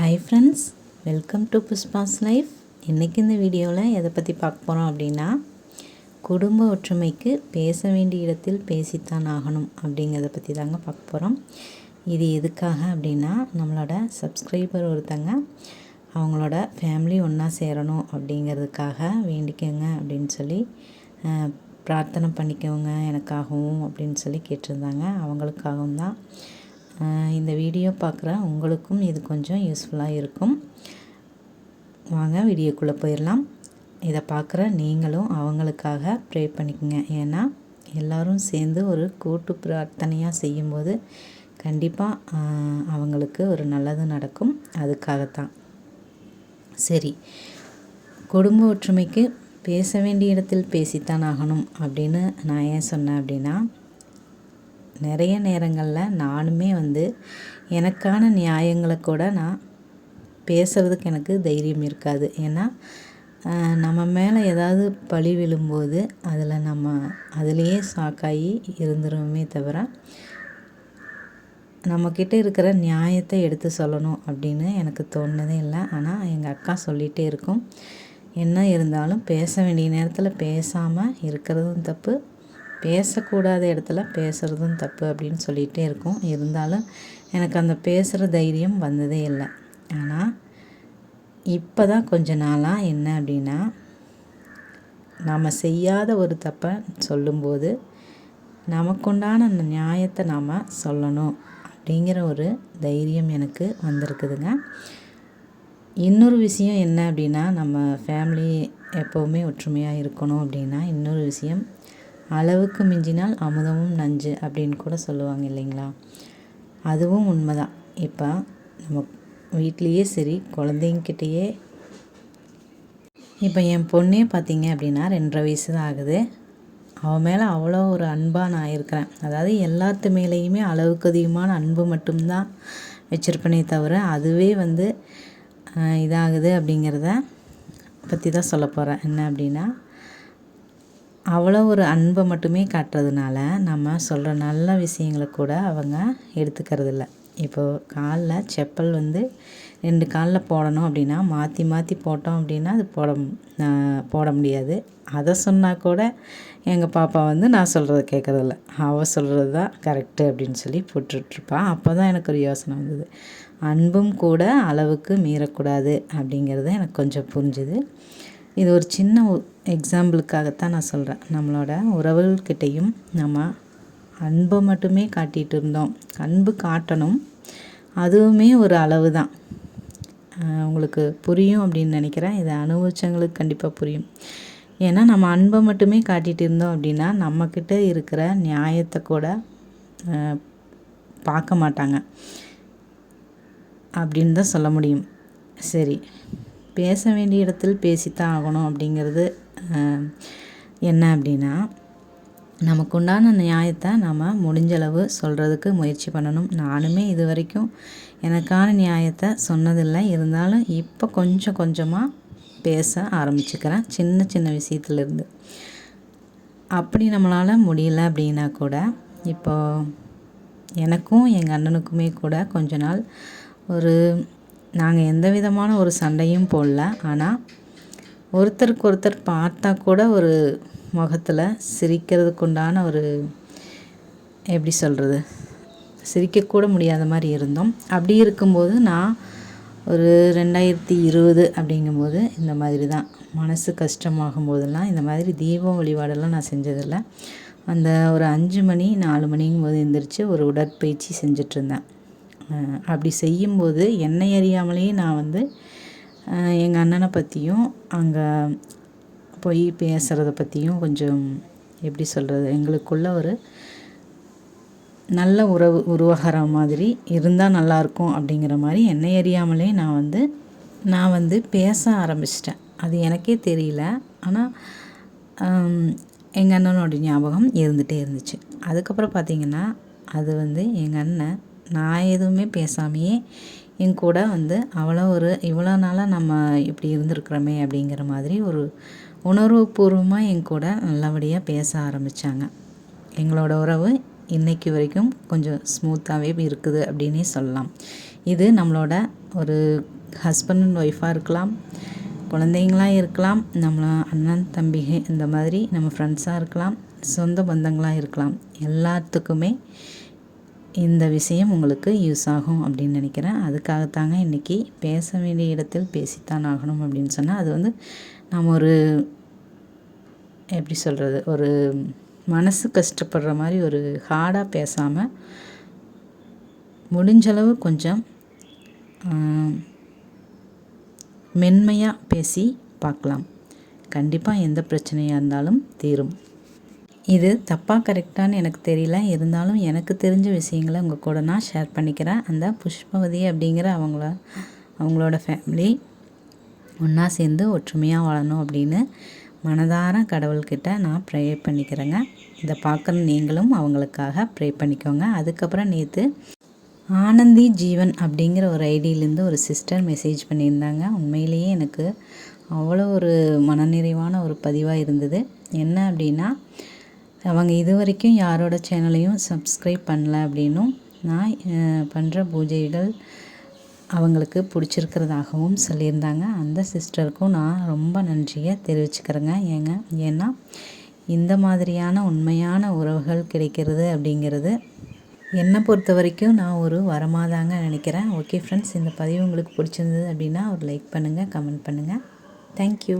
Hi friends welcome to Pushpa's life இன்றைக்கி இந்த வீடியோவில் எதை பற்றி பார்க்க போகிறோம் அப்படின்னா குடும்ப ஒற்றுமைக்கு பேச வேண்டிய இடத்தில் பேசித்தான் ஆகணும் அப்படிங்கிறத பற்றி தாங்க பார்க்க போகிறோம் இது எதுக்காக அப்படின்னா நம்மளோட சப்ஸ்கிரைபர் ஒருத்தங்க அவங்களோட ஃபேமிலி ஒன்றா சேரணும் அப்படிங்கிறதுக்காக வேண்டிக்கோங்க அப்படின்னு சொல்லி பிரார்த்தனை பண்ணிக்கோங்க எனக்காகவும் அப்படின்னு சொல்லி கேட்டிருந்தாங்க. அவங்களுக்காகவும் தான். இந்த வீடியோ பார்க்குற உங்களுக்கும் இது கொஞ்சம் யூஸ்ஃபுல்லாக இருக்கும். வாங்க வீடியோக்குள்ளே போயிடலாம். இதை பார்க்குற நீங்களும் அவங்களுக்காக ப்ரே பண்ணிக்கோங்க. ஏன்னா எல்லாரும் சேர்ந்து ஒரு கூட்டு பிரார்த்தனையாக செய்யும்போது கண்டிப்பாக அவங்களுக்கு ஒரு நல்லது நடக்கும். அதுக்காகத்தான். சரி. குடும்ப ஒற்றுமைக்கு பேச வேண்டிய இடத்தில் பேசித்தான் ஆகணும் அப்படின்னு நான் ஏன் சொன்னேன் அப்படின்னா நிறைய நேரங்களில் நானுமே வந்து எனக்கான நியாயங்களை கூட நான் பேசுகிறதுக்கு எனக்கு தைரியம் இருக்காது. ஏன்னா நம்ம மேலே ஏதாவது பழி விழும்போது அதில் நம்ம அதுலேயே சாக்காகி இருந்துருவோமே தவிர நம்மக்கிட்ட இருக்கிற நியாயத்தை எடுத்து சொல்லணும் அப்படின்னு எனக்கு தோணுனதே இல்லை. ஆனால் எங்கள் அக்கா சொல்லிகிட்டே இருக்கும். என்ன இருந்தாலும் பேச வேண்டிய நேரத்தில் பேசாமல் இருக்கிறதும் தப்பு. பேசக்கூடாத இடத்துல பேசுகிறதும் தப்பு அப்படின்னு சொல்லிகிட்டே இருக்கும். இருந்தாலும் எனக்கு அந்த பேசுகிற தைரியம் வந்ததே இல்லை. ஆனால் இப்போ தான் கொஞ்ச நாளாக என்ன அப்படின்னா நாம் செய்யாத ஒரு தப்பை சொல்லும்போது நமக்குண்டான அந்த நியாயத்தை நாம் சொல்லணும் அப்படிங்கிற ஒரு தைரியம் எனக்கு வந்திருக்குதுங்க. இன்னொரு விஷயம் என்ன அப்படின்னா நம்ம ஃபேமிலி எப்போவுமே ஒற்றுமையாக இருக்கணும் அப்படின்னா இன்னொரு விஷயம் அளவுக்கு மிஞ்சினால் அமுதமும் நஞ்சு அப்படின்னு கூட சொல்லுவாங்க இல்லைங்களா? அதுவும் உண்மைதான். இப்போ நம்ம வீட்லேயே சரி குழந்தைங்கிட்டேயே இப்போ என் பொண்ணே பார்த்தீங்க அப்படின்னா ரெண்டரை வயசு தான் ஆகுது. அவன் மேலே அவ்வளோ ஒரு அன்பாக நான் இருக்கிறேன். அதாவது எல்லாத்து மேலேயுமே அளவுக்கு அதிகமான அன்பு மட்டும்தான் வச்சுருப்பேனே தவிர அதுவே வந்து இதாகுது அப்படிங்கிறத பற்றி தான் சொல்ல போகிறேன் என்ன அப்படின்னா அவ்வளோ ஒரு அன்பை மட்டுமே காட்டுறதுனால நம்ம சொல்கிற நல்ல விஷயங்களை கூட அவங்க எடுத்துக்கிறதில்ல. இப்போது காலில் செப்பல் வந்து ரெண்டு காலில் போடணும் அப்படின்னா மாற்றி மாற்றி போட்டோம் அப்படின்னா அது போட போட முடியாது. அதை சொன்னால் கூட எங்கள் பாப்பா வந்து நான் சொல்கிறத கேட்குறதில்ல அவள் சொல்கிறது தான் கரெக்டு அப்படின்னு சொல்லி போட்டுட்ருப்பா. அப்போ தான் எனக்கு ஒரு யோசனை வந்தது. அன்பும் கூட அளவுக்கு மீறக்கூடாது அப்படிங்கிறது எனக்கு கொஞ்சம் புரிஞ்சுது. இது ஒரு சின்ன எக்ஸாம்பிளுக்காகத்தான் நான் சொல்கிறேன் நம்மளோட உறவுகள்கிட்டையும் நம்ம அன்பை மட்டுமே காட்டிகிட்டு இருந்தோம். அன்பு காட்டணும். அதுவுமே ஒரு அளவு தான் உங்களுக்கு புரியும் அப்படின்னு நினைக்கிறேன். இதை அனுபவிச்சவங்களுக்கு கண்டிப்பாக புரியும். ஏன்னா நம்ம அன்பை மட்டுமே காட்டிகிட்டு இருந்தோம் அப்படின்னா நம்மக்கிட்ட இருக்கிற நியாயத்தை கூட பார்க்க மாட்டாங்க. அப்படின்னு தான் சொல்ல முடியும். சரி. பேச வேண்டிய இடத்தில் பேசித்தான் ஆகணும் அப்படிங்கிறது என்ன அப்படின்னா நமக்குண்டான நியாயத்தை நம்ம முடிஞ்சளவு சொல்கிறதுக்கு முயற்சி பண்ணணும். நானுமே இது வரைக்கும் எனக்கான நியாயத்தை சொன்னதில்லை. இருந்தாலும் இப்போ கொஞ்சம் கொஞ்சமாக பேச ஆரம்பிச்சுக்கிறேன் சின்ன சின்ன விஷயத்துலேருந்து. அப்படி நம்மளால் முடியல அப்படின்னா கூட இப்போ எனக்கும் எங்கள் அண்ணனுக்குமே கூட கொஞ்ச நாள் ஒரு நாங்கள் எந்த விதமான ஒரு சண்டையும் போடல. ஆனால் ஒருத்தருக்கு ஒருத்தர் பார்த்தா கூட ஒரு முகத்தில் சிரிக்கிறதுக்கு உண்டான ஒரு எப்படி சொல்கிறது சிரிக்கக்கூட முடியாத மாதிரி இருந்தோம். அப்படி இருக்கும்போது நான் ஒரு ரெண்டாயிரத்தி இருபது அப்படிங்கும்போது இந்த மாதிரி தான் மனசு கஷ்டமாகும் போதெல்லாம் இந்த மாதிரி தீபம் வழிபாடெல்லாம் நான் செஞ்சதில்லை. அந்த ஒரு அஞ்சு மணி நாலு மணிங்கும் போது எழுந்திரிச்சு ஒரு உடற்பயிற்சி செஞ்சிட்ருந்தேன் அப்படி செய்யும்போது என்னை அறியாமலேயே நான் வந்து எங்கள் அண்ணனை பற்றியும் அங்கே போய் பேசுகிறத பற்றியும் கொஞ்சம் எப்படி சொல்கிறது எங்களுக்குள்ள ஒரு நல்ல உறவு உருவாகிற மாதிரி இருந்தால் நல்லாயிருக்கும் அப்படிங்கிற மாதிரி என்னை அறியாமலே நான் வந்து நான் வந்து பேச ஆரம்பிச்சிட்டேன். அது எனக்கே தெரியல. ஆனால் எங்கள் அண்ணனோட ஞாபகம் இருந்துகிட்டே இருந்துச்சு. அதுக்கப்புறம் பார்த்திங்கன்னா அது வந்து எங்கள் அண்ணன் நான் எதுவுமே பேசாமையே என் கூட வந்து அவ்வளோ ஒரு இவ்வளோ நாளாக நம்ம இப்படி இருந்திருக்கிறோமே அப்படிங்கிற மாதிரி ஒரு உணர்வுபூர்வமாக என் கூட நல்லபடியாக பேச ஆரம்பித்தாங்க எங்களோட உறவு இன்னைக்கு வரைக்கும் கொஞ்சம் ஸ்மூத்தாகவே இருக்குது அப்படின்னே சொல்லலாம். இது நம்மளோட ஒரு ஹஸ்பண்ட் அண்ட் ஒய்ஃபாக இருக்கலாம் குழந்தைங்களாக இருக்கலாம் நம்மள அண்ணன் தம்பிக இந்த மாதிரி நம்ம ஃப்ரெண்ட்ஸாக இருக்கலாம் சொந்த பந்தங்களாக இருக்கலாம். எல்லாத்துக்குமே இந்த விஷயம் உங்களுக்கு யூஸ் ஆகும் அப்படின்னு நினைக்கிறேன். அதுக்காகத்தாங்க இன்றைக்கி பேச வேண்டிய இடத்தில் பேசித்தான் ஆகணும் அப்படின்னு சொன்னால் அது வந்து நம்ம ஒரு எப்படி சொல்கிறது ஒரு மனசு கஷ்டப்படுற மாதிரி ஒரு ஹார்டாக பேசாமல் முடிஞ்சளவு கொஞ்சம் மென்மையாக பேசி பார்க்கலாம். கண்டிப்பாக எந்த பிரச்சனையாக இருந்தாலும் தீரும். இது தப்பாக கரெக்டானு எனக்கு தெரியல. இருந்தாலும் எனக்கு தெரிஞ்ச விஷயங்களை உங்கள் கூட நான் ஷேர் பண்ணிக்கிறேன். அந்த புஷ்பவதி அப்படிங்கிற அவங்கள அவங்களோட ஃபேமிலி ஒன்றா சேர்ந்து ஒற்றுமையாக வாழணும் அப்படின்னு மனதார கடவுள்கிட்ட நான் ப்ரே பண்ணிக்கிறேங்க. இதை பார்க்குற நீங்களும் அவங்களுக்காக ப்ரே பண்ணிக்கோங்க. அதுக்கப்புறம் நேற்று ஆனந்தி ஜீவன் அப்படிங்கிற ஒரு ஐடியிலேருந்து ஒரு சிஸ்டர் மெசேஜ் பண்ணியிருந்தாங்க. உண்மையிலேயே எனக்கு அவ்வளோ ஒரு மனநிறைவான ஒரு பதிவாக இருந்தது. என்ன அப்படின்னா அவங்க இது வரைக்கும் யாரோட சேனலையும் சப்ஸ்கிரைப் பண்ணல அப்படின்னும் நான் பண்ணுற பூஜைகள் அவங்களுக்கு பிடிச்சிருக்கிறதாகவும் சொல்லியிருந்தாங்க. அந்த சிஸ்டருக்கும் நான் ரொம்ப நன்றியை தெரிவிச்சுக்கிறேங்க. ஏங்க ஏன்னா இந்த மாதிரியான உண்மையான உறவுகள் கிடைக்கிறது அப்படிங்கிறது என்னை பொறுத்த வரைக்கும் நான் ஒரு வரமாதாங்க நினைக்கிறேன். ஓகே ஃப்ரெண்ட்ஸ் இந்த பதிவு உங்களுக்கு பிடிச்சிருந்தது அப்படின்னா ஒரு லைக் பண்ணுங்கள் கமெண்ட் பண்ணுங்கள் தேங்க்யூ